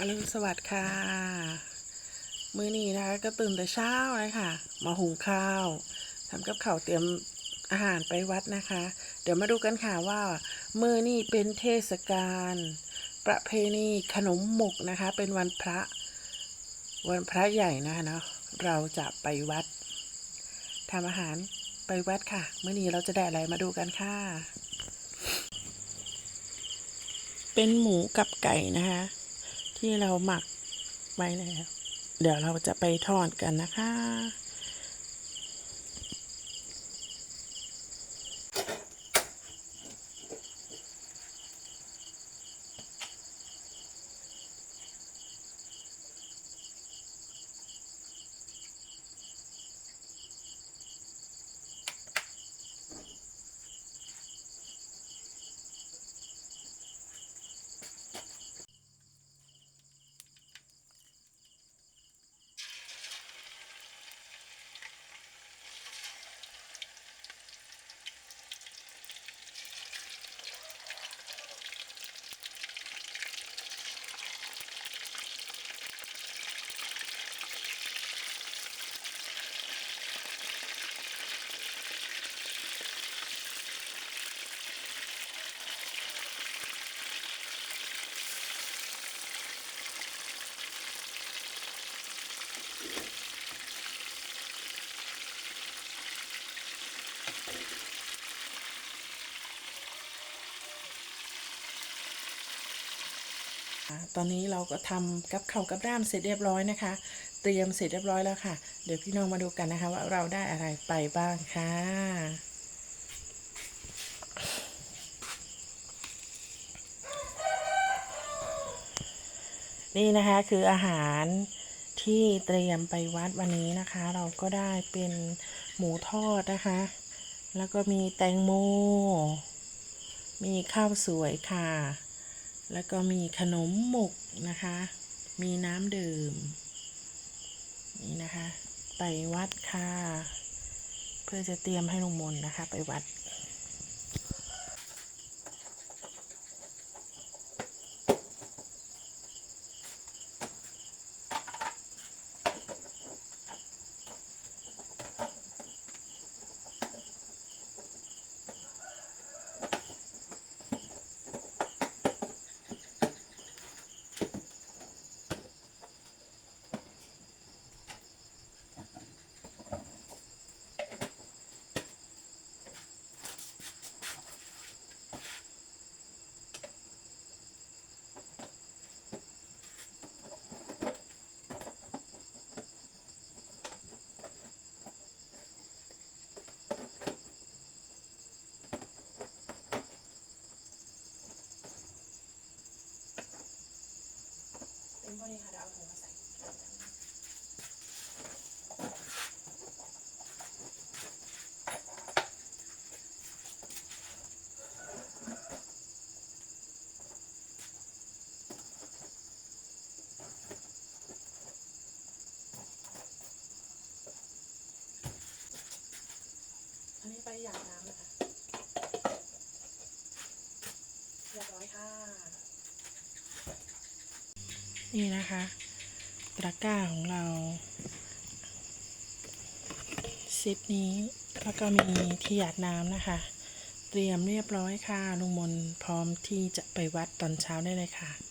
อรุณสวัสดิ์ค่ะ มื้อนี้นะคะ ก็ตื่นแต่เช้าเลยค่ะ มาหุงข้าวทำกับข้าวเตรียมอาหารไปวัดนะคะ เดี๋ยวมาดูกันค่ะว่า มื้อนี้เป็นเทศกาลประเพณีขนมหมกนะคะ เป็นวันพระ วันพระใหญ่นะคะเนาะเราจะไปวัดทำอาหารไปวัดค่ะ มื้อนี้เราจะได้อะไรมาดูกันค่ะ เป็นหมูกับไก่นะคะ ที่เราหมักไว้แล้ว เดี๋ยวเราจะไปทอดกันนะคะ ตอนนี้เราก็ทำกับเข้ากับด้ามเสร็จเรียบร้อยนะคะ เตรียมเสร็จเรียบร้อยแล้วค่ะ เดี๋ยวพี่น้องมาดูกันนะคะ ว่าเราได้อะไรไปบ้างค่ะนี่นะคะคืออาหารที่เตรียมไปวัดวันนี้นะคะ เราก็ได้เป็นหมูทอดนะคะ แล้วก็มีแตงโม มีข้าวสวยค่ะ แล้วก็มีขนมหมกนะคะ มีน้ำดื่ม นี่นะคะ ไปวัดค่ะ เพื่อจะเตรียมให้ลุงมนนะคะ ไปวัด พอดีค่ะเดี๋ยวเอาถุงมาใส่อันนี้ไปหยาดน้ำนะคะเรียบร้อยค่ะ นี่นะคะ ตะกร้าของเราเซตนี้แล้วก็มีที่หยาดน้ำนะคะ เตรียมเรียบร้อยค่ะลุงมนพร้อมที่จะไปวัดตอนเช้าได้เลยค่ะ